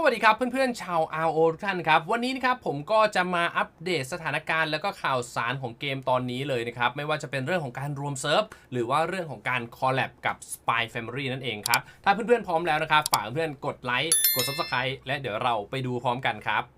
สวัสดีครับเพื่อนๆชาว RO ทุกท่านครับ วันนี้นะครับผมก็จะมาอัปเดตสถานการณ์แล้วก็ข่าวสารของเกมตอนนี้เลยนะครับ ไม่ว่าจะเป็นเรื่องของการรวมเซิร์ฟ หรือว่าเรื่องของการคอลแลบกับ Spy Family นั่นเองครับ ถ้าเพื่อนๆพร้อมแล้วนะครับ ฝากเพื่อนๆกดไลค์กด Subscribe และเดี๋ยวเราไปดูพร้อมกันครับ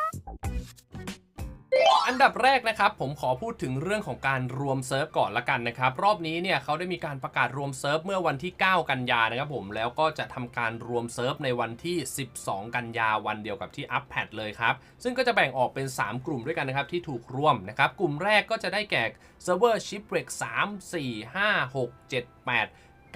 อันดับแรกนะครับผมขอพูดถึงเรื่องของการรวมเซิร์ฟก่อนละกันนะครับรอบนี้เนี่ยเขาได้มีการประกาศรวมเซิร์ฟเมื่อวันที่ 9 กันยานะครับผมแล้วก็จะทำการรวมเซิร์ฟในวันที่ 12 กันยาวันเดียวกับที่อัปแพดเลยครับซึ่งก็จะแบ่งออกเป็น 3 กลุ่มด้วยกันนะครับที่ถูกรวมนะครับกลุ่มแรกก็จะได้แก่เซิร์ฟเวอร์ Shipwreck 3 4 5 6 7 8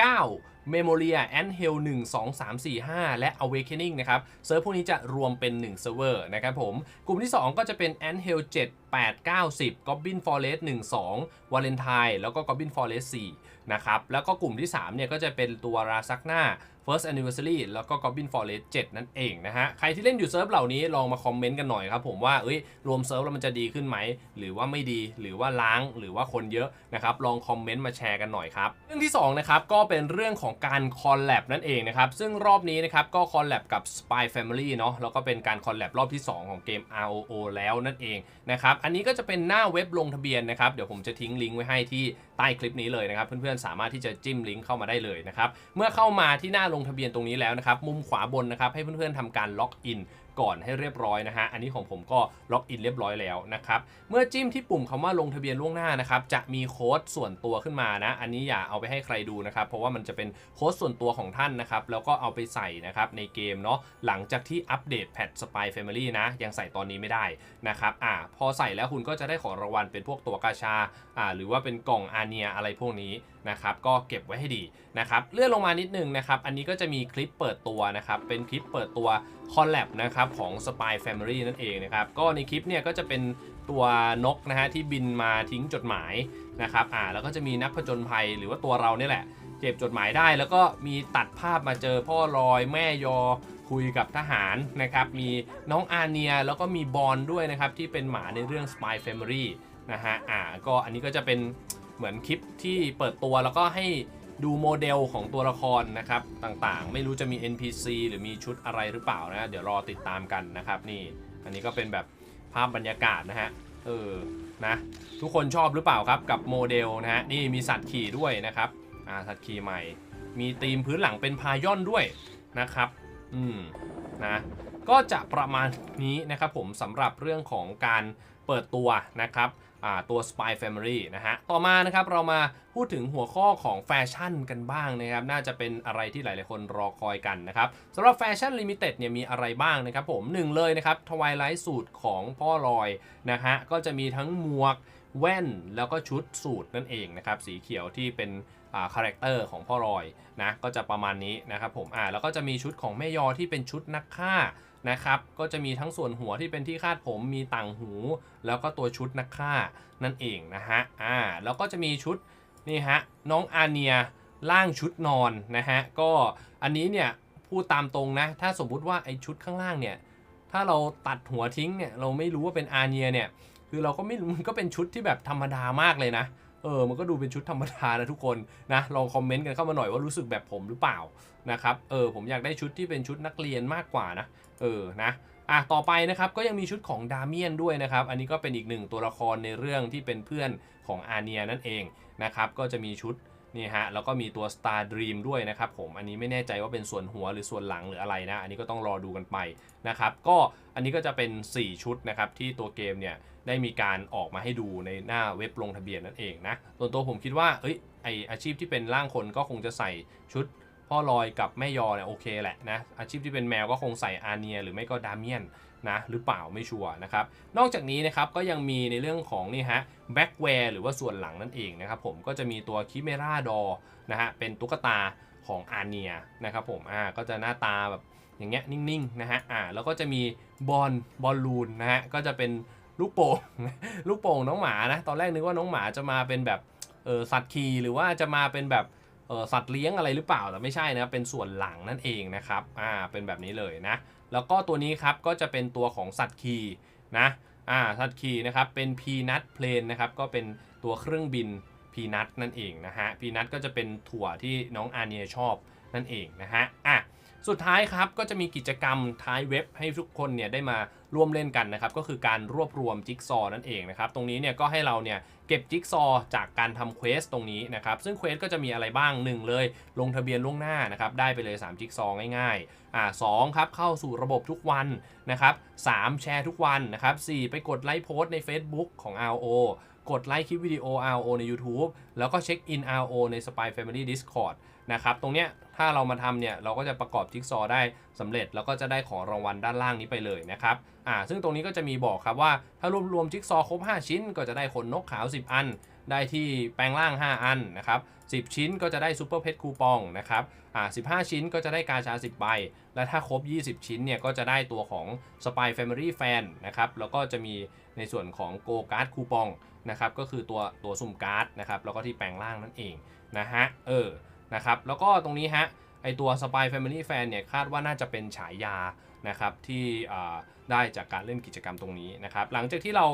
9 Memoria and Hell 1 2 3 4 5 และ Awakening นะครับเซิร์ฟพวกนี้จะรวมเป็น 1 เซิร์ฟเวอร์นะครับผม กลุ่มที่ 2 ก็จะเป็น Ant Hell 7 8 9 10 Goblin Forest 1 2 Valentine แล้วก็ Goblin Forest 4นะครับแล้วก็กลุ่มที่3เนี่ยก็จะเป็นตัวราซักหน้า First Anniversary แล้วก็ Goblin Forest 7 นั่นเองนะฮะ ใครที่เล่นอยู่เซิร์ฟเหล่านี้ลองมาคอมเมนต์กันหน่อยครับผมว่า เอ้ย รวมเซิร์ฟแล้วมันจะดีขึ้นไหม หรือว่าไม่ดี หรือว่าล้าง หรือว่าคนเยอะนะครับ ลองคอมเมนต์มาแชร์กันหน่อยครับ เรื่องที่สองนะครับ ก็เป็นเรื่องของการคอลแลบนั่นเองนะครับ ซึ่งรอบนี้นะครับก็คอลแลบกับ Spy Family เนาะแล้วก็เป็นการคอลแลบรอบที่ 2 ของเกม ROO แล้วนั่นเองนะครับอันนี้ก็จะเป็นหน้าเว็บลงทะเบียนนะครับเดี๋ยวผมจะทิ้งลิงก์ไว้ให้ที่ใต้คลิปนี้เลยนะครับเพื่อนๆสามารถที่จะจิ้มลิงก์เข้ามาได้เลยนะครับเมื่อเข้ามาที่หน้าลงทะเบียนตรงนี้แล้วนะครับมุมขวาบนนะครับให้เพื่อนๆทำการล็อกอิน ก่อนให้เรียบร้อยนะฮะ อันนี้ของผมก็ล็อกอินเรียบร้อยแล้วนะครับ เมื่อจิ้มที่ปุ่มคำว่าลงทะเบียนล่วงหน้านะครับ จะมีโค้ดส่วนตัวขึ้นมานะ อันนี้อย่าเอาไปให้ใครดูนะครับ เพราะว่ามันจะเป็นโค้ดส่วนตัวของท่านนะครับ แล้วก็เอาไปใส่นะครับในเกมเนาะ หลังจากที่อัปเดตแพท Spy Family นะ ยังใส่ตอนนี้ไม่ได้นะครับ อ่า พอใส่แล้วคุณก็จะได้ของรางวัลเป็นพวกตัวกาชา อ่า หรือว่าเป็นกล่องอาเนียอะไรพวกนี้ นะครับก็เก็บไว้ให้ดีนะครับเลื่อนลงมานิดนึงนะครับอันนี้ก็จะมีคลิปเปิดตัวนะครับเป็นคลิปเปิดตัวคอลแลบนะครับของ Spy Family นั่นเองนะครับก็ในคลิปเนี่ยก็จะเป็นตัวนกนะฮะที่บินมาทิ้งจดหมายนะครับอ่าแล้วก็จะมีนักผจญภัยหรือว่าตัวเราเนี่ยแหละเก็บจดหมายได้ แล้วก็มีตัดภาพมาเจอพ่อลอยแม่ยอคุยกับทหารนะครับมีน้องอาเนียแล้วก็มีบอลด้วยนะครับที่เป็นหมาในเรื่อง Spy Family นะฮะอ่าก็อันนี้ก็จะเป็น เหมือนคลิปที่เปิดตัวแล้วก็ให้ดูโมเดลของตัวละครนะครับต่างๆ ไม่รู้จะมี NPC หรือมีชุดอะไรหรือเปล่านะ เดี๋ยวรอติดตามกันนะครับนี่ อันนี้ก็เป็นแบบภาพบรรยากาศนะฮะเออนะทุกคนชอบหรือเปล่าครับกับโมเดลนะฮะนี่มีสัตว์ขี่ด้วยนะครับอ่าสัตว์ขี่ใหม่ มีธีมพื้นหลังเป็นพายอนด้วยนะครับ อืมนะ ก็จะประมาณนี้นะครับผมสำหรับเรื่องของการเปิดตัวนะครับตัว Spy Family นะฮะ ต่อมานะครับเรามาพูดถึงหัวข้อของแฟชั่นกันบ้างนะครับ น่าจะเป็นอะไรที่หลายๆคนรอคอยกันนะครับสำหรับแฟชั่นลิมิเต็ดเนี่ยมีอะไรบ้างนะครับผมหนึ่งเลยนะครับทวายไลท์สูตรของพ่อลอยนะฮะ ก็จะมีทั้งหมวกแว่นแล้วก็ชุดสูตรนั่นเองนะครับ สีเขียวที่เป็นคาแรคเตอร์ของพ่อลอยนะก็จะประมาณนี้นะครับผมอ่าแล้วก็จะมีชุดของแม่ยอที่เป็นชุดนักฆ่า นะครับ ก็จะมีทั้งส่วนหัวที่เป็นที่คาดผมมีต่างหู แล้วก็ตัวชุดนักฆ่านั่นเองนะฮะอ่าแล้วก็จะมีชุดนี่ฮะน้องอาเนียล่างชุดนอนนะฮะก็อันนี้เนี่ยพูดตามตรงนะ ถ้าสมมุติว่าไอชุดข้างล่างเนี่ยถ้าเราตัดหัวทิ้งเนี่ยเราไม่รู้ว่าเป็นอาเนียเนี่ยคือเราก็ไม่รู้มันก็เป็นชุดที่แบบธรรมดามากเลยนะ เออมันก็ดูเป็นชุดธรรมดานะทุกคนนะลองคอมเมนต์กันเข้ามาหน่อยว่ารู้สึกแบบผมหรือเปล่านะครับเออผมอยากได้ชุดที่เป็นชุดนักเรียนมากกว่านะเออนะอะต่อไปนะครับก็ยังมีชุดของดาเมียนด้วยนะครับ อันนี้ก็เป็นอีกหนึ่งตัวละครในเรื่องที่เป็นเพื่อนของอาเนียนั่นเองนะครับก็จะมีชุด นี่ฮะแล้วก็มีตัว Star Dream ด้วยนะครับผมอันนี้ไม่แน่ใจว่าเป็นส่วนหัวหรือส่วนหลังหรืออะไรนะ อันนี้ก็ต้องรอดูกันไปนะครับก็อันนี้ก็จะเป็น 4 ชุดนะครับที่ตัวเกมเนี่ยได้มีการออกมาให้ดูในหน้าเว็บลงทะเบียนนั่นเองนะส่วนตัวผมคิดว่าเอ้ยไออาชีพที่เป็นร่างคนก็คงจะใส่ชุด พ่อลอยกับแม่ยอเนี่ยโอเคแหละนะอาชีพที่เป็นแมวก็คงใส่อาเนียหรือไม่ก็ดาเมียนนะหรือเปล่าไม่ชัวร์นะครับนอกจากนี้นะครับก็ยังมีในเรื่องของนี่ฮะแบ็กแวร์หรือว่าส่วนหลังนั่นเองนะครับผมก็จะมีตัวคิเมราดอนะฮะเป็นตุ๊กตาของอาเนียนะครับผมอ่าก็จะหน้าตาแบบอย่างเงี้ยนิ่งๆนะฮะอ่าแล้วก็จะมีบอลบอลลูนนะฮะก็จะเป็นลูกโป่งลูกโป่งน้องหมานะตอนแรกนึกว่าน้องหมาจะมาเป็นแบบเออสัตว์ขี่หรือว่าจะมาเป็นแบบ สัตว์เลี้ยงอะไรหรือเปล่าแต่ไม่ใช่นะเป็นส่วนหลังนั่นเองนะครับอ่าเป็นแบบนี้เลยนะแล้วก็ตัวนี้ครับก็จะเป็นตัวของสัตว์คีนะอ่าสัตว์คีนะครับเป็นพีนัทเพลนนะครับก็เป็นตัวเครื่องบินพีนัทนั่นเองนะฮะพีนัทก็จะเป็นถั่วที่น้องอาเนียชอบนั่นเองนะฮะอะ สุดท้ายครับก็จะมีกิจกรรมท้ายเว็บให้ทุกคนเนี่ยได้มาร่วมเล่นกันนะครับ ก็คือการรวบรวมจิ๊กซอนั่นเองนะครับ ตรงนี้เนี่ยก็ให้เราเนี่ยเก็บจิ๊กซอจากการทำเควสตรงนี้นะครับ ซึ่งเควสก็จะมีอะไรบ้าง 1 เลย ลงทะเบียนล่วงหน้านะครับ ได้ไปเลย 3 จิ๊กซอง่ายๆอ่าสองครับ เข้าสู่ระบบทุกวันนะครับสามแชร์ทุกวันนะครับสี่ไปกดไลค์โพสต์ใน Facebook ของ RO กดไลค์คลิปวิดีโอ RO ใน YouTube แล้วก็เช็คอิน RO ใน Spy Family Discord นะครับตรงเนี้ยถ้าเรามาทำเนี่ยเราก็จะประกอบจิ๊กซอว์ได้สำเร็จ แล้วก็จะได้ของรางวัลด้านล่างนี้ไปเลยนะครับอ่าซึ่งตรงนี้ก็จะมีบอกครับว่าถ้ารวมรวมจิ๊กซอว์ครบ 5 ชิ้น ก็จะได้ขนนกขาว 10 อัน ได้ที่แปลงร่าง 5 อันนะครับ10 ชิ้นก็จะได้ซูเปอร์เพชรคูปองนะครับอ่า15 ชิ้นก็จะได้กาชา 10 ใบ และถ้าครบ 20 ชิ้นเนี่ยก็จะได้ตัวของ Spy Family Fan นะครับแล้วก็จะมีในส่วนของ Go Card คูปอง นะครับก็คือตัวตัวสุ่มการ์ดนะครับแล้วก็ที่แปลงร่างนั่นเองนะฮะเออนะครับแล้วก็ตรงนี้ฮะไอตัว Spy Family Fan เนี่ยคาดว่าน่าจะเป็นฉายานะครับที่ได้จากการเล่นกิจกรรมตรงนี้นะครับหลังจากที่เรา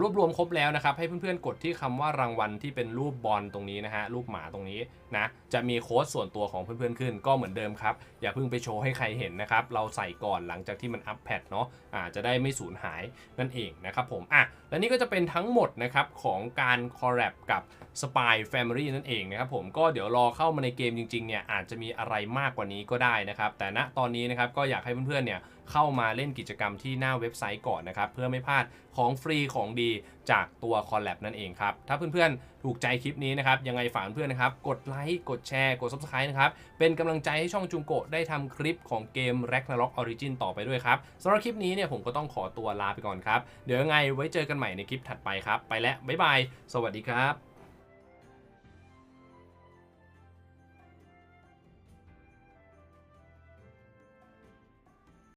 รวบรวมครบแล้วนะครับ ให้เพื่อนๆกดที่คำว่ารางวัลที่เป็นรูปบอลตรงนี้นะฮะรูปหมาตรงนี้นะจะมีโค้ดส่วนตัวของเพื่อนๆขึ้นก็เหมือนเดิมครับ อย่าเพิ่งไปโชว์ให้ใครเห็นนะครับ เราใส่ก่อนหลังจากที่มันอัปแพดเนาะอ่าจะได้ไม่สูญหายนั่นเองนะครับผมอะและนี่ก็จะเป็นทั้งหมดนะครับของการคอลแลบกับ Spy Family นั่นเองนะครับผมก็เดี๋ยวรอเข้ามาในเกมจริงๆเนี่ยอาจจะมีอะไรมากกว่านี้ก็ได้นะครับแต่ณตอนนี้นะครับก็อยากให้เพื่อนๆเนี่ย เข้ามาเล่นกิจกรรมที่หน้าเว็บไซต์ก่อนนะครับ เพื่อไม่พลาดของฟรีของดีจากตัวคอลแลบนั่นเองครับ ถ้าเพื่อนๆ ถูกใจคลิปนี้นะครับ ยังไงฝากเพื่อนนะครับ กดไลค์ กดแชร์ กด Subscribe นะครับ เป็นกำลังใจให้ช่องจุงโกะได้ทำคลิปของเกม Ragnarok Origin ต่อไปด้วยครับสำหรับคลิปนี้เนี่ยผมก็ต้องขอตัวลาไปก่อนครับ เดี๋ยวยังไงไว้เจอกันใหม่ในคลิปถัดไปครับ ไปแล้วบ๊ายบาย สวัสดีครับ